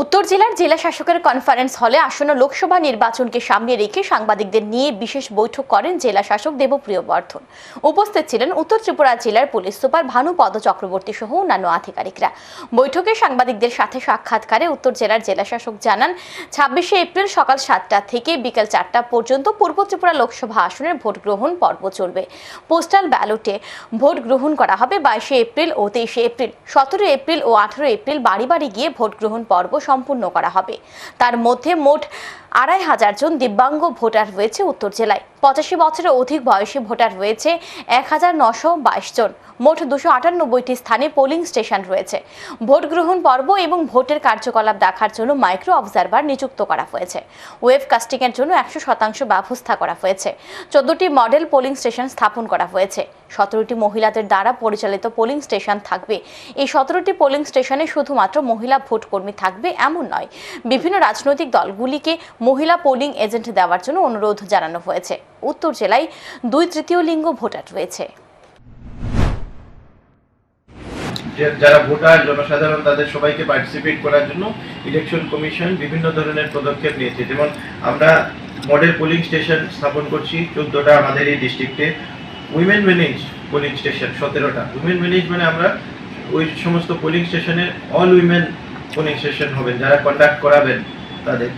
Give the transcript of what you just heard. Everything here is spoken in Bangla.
উত্তর জেলার জেলা শাসকের কনফারেন্স হলে আসন্ন লোকসভা নির্বাচনকে সামনে রেখে সাংবাদিকদের নিয়ে বিশেষ বৈঠক করেন জেলা শাসক দেবপ্রিয় বর্ধন। উপস্থিত ছিলেন উত্তর ত্রিপুরা জেলার পুলিশ সুপার ভানুপদ চক্রবর্তী সহ অন্যান্য আধিকারিকরা। বৈঠকে সাংবাদিকদের সাথে সাক্ষাৎকারে উত্তর জেলার জেলা শাসক জানান, ছাব্বিশে এপ্রিল সকাল সাতটা থেকে বিকেল চারটা পর্যন্ত পূর্ব ত্রিপুরা লোকসভা আসনের ভোট গ্রহণ পর্ব চলবে। পোস্টাল ব্যালটে ভোট গ্রহণ করা হবে বাইশে এপ্রিল ও তেইশে এপ্রিল। সতেরো এপ্রিল ও আঠারো এপ্রিল বাড়ি বাড়ি গিয়ে ভোট গ্রহণ পর্ব সম্পূর্ণ করা হবে। তার মধ্যে মোট আড়াই হাজার জন দিব্যাঙ্গ ভোটার রয়েছে উত্তর জেলায়। পঁচাশি বছরের অধিক বয়সী ভোটার রয়েছে এক হাজার নশো বাইশ জন। মোট দুশো আটানব্বইটি স্থানে পোলিং স্টেশন রয়েছে। ভোট গ্রহণ পর্ব এবং ভোটের কার্যকলাপ দেখার জন্য মাইক্রো অবজারভার নিযুক্ত করা হয়েছে। ওয়েব কাস্টিংয়ের জন্য একশো শতাংশ ব্যবস্থা করা হয়েছে। চোদ্দটি মডেল পোলিং স্টেশন স্থাপন করা হয়েছে। সতেরোটি মহিলাদের দ্বারা পরিচালিত পোলিং স্টেশন থাকবে। এই সতেরোটি পোলিং স্টেশনে শুধুমাত্র মহিলা ভোটকর্মী থাকবে এমন নয়, বিভিন্ন রাজনৈতিক দলগুলিকে মহিলা পোলিং এজেন্ট দেওয়ার জন্য অনুরোধ জানানো হয়েছে। উত্তর জেলায় দুই তৃতীয় লিঙ্গ ভোটার রয়েছে। যারা ভোটার, জনসাধারণ, তাদের সবাইকে পার্টিসিপেট করার জন্য ইলেকশন কমিশন বিভিন্ন ধরনের পদক্ষেপ নিয়েছে। যেমন আমরা মডেল পোলিং স্টেশন স্থাপন করছি, চোদ্দটা আমাদের এই ডিস্ট্রিক্টে উইমেন ম্যানেজ পোলিং স্টেশন সতেরোটা। উইমেন ম্যানেজ মানে আমরা ওই সমস্ত পোলিং স্টেশনে অল উইমেন পোলিং স্টেশন হবেন, যারা কন্ডাক্ট করাবেন তাদের।